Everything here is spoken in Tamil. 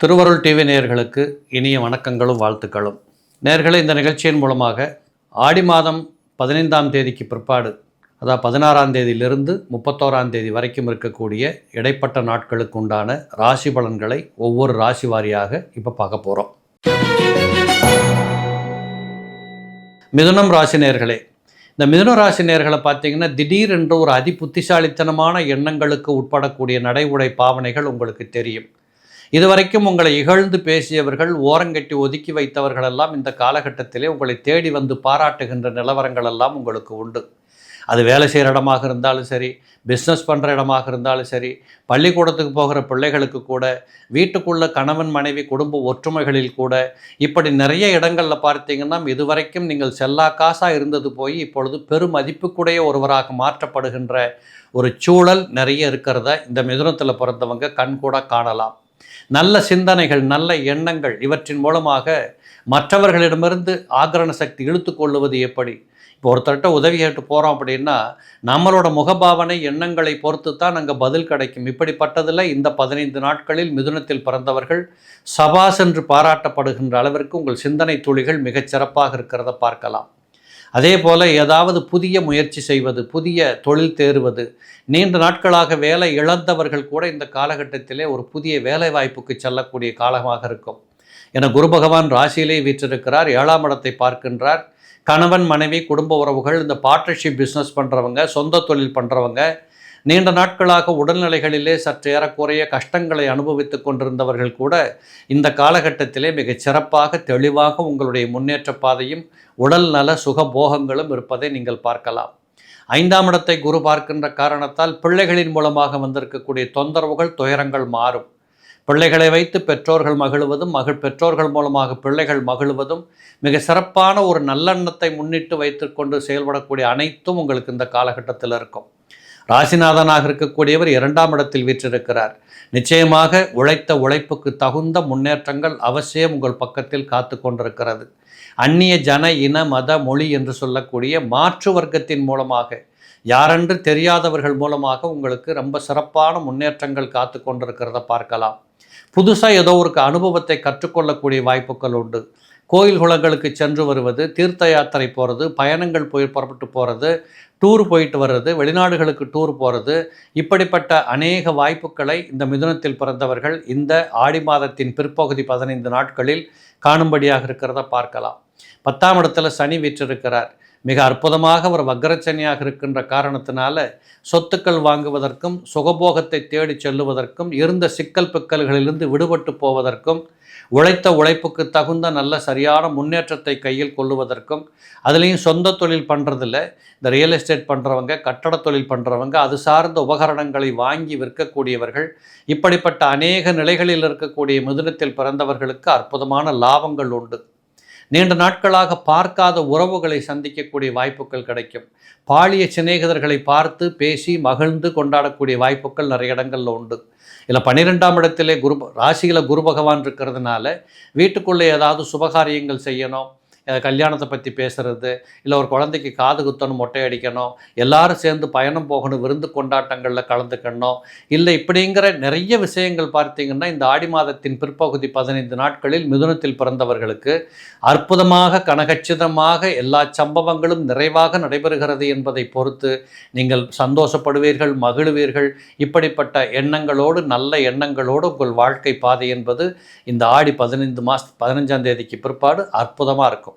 திருவருள் டிவி நேயர்களுக்கு இனிய வணக்கங்களும் வாழ்த்துக்களும். நேர்களை இந்த நிகழ்ச்சியின் மூலமாக ஆடி மாதம் பதினைந்தாம் தேதிக்கு பிற்பாடு அதாவது பதினாறாம் தேதியிலிருந்து முப்பத்தோராம் தேதி வரைக்கும் இருக்கக்கூடிய இடைப்பட்ட நாட்களுக்கு உண்டான ராசி பலன்களை ஒவ்வொரு ராசி வாரியாக இப்போ பார்க்க போகிறோம் மிதுனம் ராசி நேர்களே இந்த மிதுன ராசி நேயர்களை பார்த்தீங்கன்னா திடீரென்று ஒரு அதி புத்திசாலித்தனமான எண்ணங்களுக்கு உட்படக்கூடிய நடைமுறை பாவனைகள் உங்களுக்கு தெரியும். இதுவரைக்கும் உங்களை இகழ்ந்து பேசியவர்கள் ஓரங்கட்டி ஒதுக்கி வைத்தவர்களெல்லாம் இந்த காலகட்டத்திலே உங்களை தேடி வந்து பாராட்டுகின்ற நிலவரங்கள் எல்லாம் உங்களுக்கு உண்டு. அது வேலை செய்கிற இடமாக இருந்தாலும் சரி பிஸ்னஸ் பண்ணுற இடமாக இருந்தாலும் சரி பள்ளிக்கூடத்துக்கு போகிற பிள்ளைகளுக்கு கூட வீட்டுக்குள்ள கணவன் மனைவி குடும்ப ஒற்றுமைகளில் கூட இப்படி நிறைய இடங்களில் பார்த்தீங்கன்னா இதுவரைக்கும் நீங்கள் செல்லா காசாக இருந்தது போய் இப்பொழுது பெருமதிப்புக்குடைய ஒருவராக மாற்றப்படுகின்ற ஒரு சூழல் நிறைய இருக்கிறத இந்த மிதுனத்தில் பிறந்தவங்க கண்கூட காணலாம். நல்ல சிந்தனைகள் நல்ல எண்ணங்கள் இவற்றின் மூலமாக மற்றவர்களிடமிருந்து ஆகரண சக்தி இழுத்துக்கொள்ளுவது எப்படி? இப்போ ஒருத்தர்கிட்ட உதவி கேட்டு போகிறோம் அப்படின்னா நம்மளோட முகபாவனை எண்ணங்களை பொறுத்து தான் அங்கே பதில் கிடைக்கும். இப்படிப்பட்டதில் இந்த பதினைந்து நாட்களில் மிதுனத்தில் பிறந்தவர்கள் சபாஸ் என்று பாராட்டப்படுகின்ற அளவிற்கு உங்கள் சிந்தனை துளிகள் மிகச் சிறப்பாக இருக்கிறத பார்க்கலாம். அதே போல் ஏதாவது புதிய முயற்சி செய்வது புதிய தொழில் தேர்வது நீண்ட நாட்களாக வேலை இழந்தவர்கள் கூட இந்த காலகட்டத்திலே ஒரு புதிய வேலை வாய்ப்புக்கு செல்லக்கூடிய காலமாக இருக்கும். என குரு பகவான் ராசியிலே வீற்றிருக்கிறார் ஏழாம் இடத்தை பார்க்கின்றார். கணவன் மனைவி குடும்ப உறவுகள் இந்த பார்ட்னர்ஷிப் பிஸ்னஸ் பண்ணுறவங்க சொந்த தொழில் பண்ணுறவங்க நீண்ட நாட்களாக உடல்நிலைகளிலே சற்று ஏறக்குறைய கஷ்டங்களை அனுபவித்து கொண்டிருந்தவர்கள் கூட இந்த காலகட்டத்திலே மிகச் சிறப்பாக தெளிவாக உங்களுடைய முன்னேற்ற பாதையும் உடல் நல சுகபோகங்களும் இருப்பதை நீங்கள் பார்க்கலாம். ஐந்தாம் இடத்தை குரு பார்க்கின்ற காரணத்தால் பிள்ளைகளின் மூலமாக வந்திருக்கக்கூடிய தொந்தரவுகள் துயரங்கள் மாறும். பிள்ளைகளை வைத்து பெற்றோர்கள் மகிழ்வதும் மகிழ் பெற்றோர்கள் மூலமாக பிள்ளைகள் மகிழ்வதும் மிக சிறப்பான ஒரு நல்லெண்ணத்தை முன்னிட்டு வைத்துக்கொண்டு செயல்படக்கூடிய அனைத்தும் உங்களுக்கு இந்த காலகட்டத்தில் இருக்கும். ராசிநாதனாக இருக்கக்கூடியவர் இரண்டாம் இடத்தில் வீற்றிருக்கிறார். நிச்சயமாக உழைத்த உழைப்புக்கு தகுந்த முன்னேற்றங்கள் அவசியம் உங்கள் பக்கத்தில் காத்து கொண்டிருக்கிறது. அந்நிய ஜன இன மத மொழி என்று சொல்லக்கூடிய மாற்று வர்க்கத்தின் மூலமாக யாரென்று தெரியாதவர்கள் மூலமாக உங்களுக்கு ரொம்ப சிறப்பான முன்னேற்றங்கள் காத்து கொண்டிருக்கிறத பார்க்கலாம். புதுசாக ஏதோ ஒரு அனுபவத்தை கற்றுக்கொள்ளக்கூடிய வாய்ப்புகள் உண்டு. கோயில் குளங்களுக்கு சென்று வருவது தீர்த்த யாத்திரை போகிறது பயணங்கள் போய் புறப்பட்டு போகிறது டூர் போயிட்டு வர்றது வெளிநாடுகளுக்கு டூர் போகிறது இப்படிப்பட்ட அநேக வாய்ப்புகளை இந்த மிதுனத்தில் பிறந்தவர்கள் இந்த ஆடி மாதத்தின் பிற்பகுதி பதினைந்து நாட்களில் காணும்படியாக இருக்கிறத பார்க்கலாம். பத்தாம் இடத்துல சனி வீற்றிருக்கிறார். மிக அற்புதமாக ஒரு வக்ரச்சனியாக இருக்கின்ற காரணத்தினால சொத்துக்கள் வாங்குவதற்கும் சுகபோகத்தை தேடி செல்லுவதற்கும் இருந்த சிக்கல் பிக்கல்களிலிருந்து விடுபட்டு போவதற்கும் உழைத்த உழைப்புக்கு தகுந்த நல்ல சரியான முன்னேற்றத்தை கையில் கொள்ளுவதற்கும் அதுலேயும் சொந்த தொழில் பண்ணுறதில்ல இந்த ரியல் எஸ்டேட் பண்ணுறவங்க கட்டட தொழில் பண்ணுறவங்க அது சார்ந்த உபகரணங்களை வாங்கி விற்கக்கூடியவர்கள் இப்படிப்பட்ட அநேக நிலைகளில் இருக்கக்கூடிய மிதுனத்தில் பிறந்தவர்களுக்கு அற்புதமான லாபங்கள் உண்டு. நீண்ட நாட்களாக பார்க்காத உறவுகளை சந்திக்கக்கூடிய வாய்ப்புகள் கிடைக்கும். பாலிய சிநேகிதர்களை பார்த்து பேசி மகிழ்ந்து கொண்டாடக்கூடிய வாய்ப்புகள் நிறைய இடங்களில் உண்டு. இல்லை பன்னிரெண்டாம் இடத்திலே குரு ராசியில் குரு பகவான் இருக்கிறதுனால வீட்டுக்குள்ளே ஏதாவது சுபகாரியங்கள் செய்யணும் கல்யாணத்தை பற்றி பேசுகிறது இல்லை ஒரு குழந்தைக்கு காது குத்தணும் மொட்டை அடிக்கணும் எல்லாரும் சேர்ந்து பயணம் போகணும் விருந்து கொண்டாட்டங்களில் கலந்துக்கணும். இல்லை இப்படிங்கிற நிறைய விஷயங்கள் பார்த்தீங்கன்னா இந்த ஆடி மாதத்தின் பிற்பகுதி பதினைந்து நாட்களில் மிதுனத்தில் பிறந்தவர்களுக்கு அற்புதமாக கனகச்சிதமாக எல்லா சம்பவங்களும் நிறைவாக நடைபெறுகிறது என்பதை பொறுத்து நீங்கள் சந்தோஷப்படுவீர்கள் மகிழ்வீர்கள். இப்படிப்பட்ட எண்ணங்களோடு நல்ல எண்ணங்களோடு உங்கள் வாழ்க்கை பாதை என்பது இந்த ஆடி பதினைந்து மாத பதினஞ்சாம் தேதிக்கு பிற்பாடு அற்புதமாக இருக்கும்.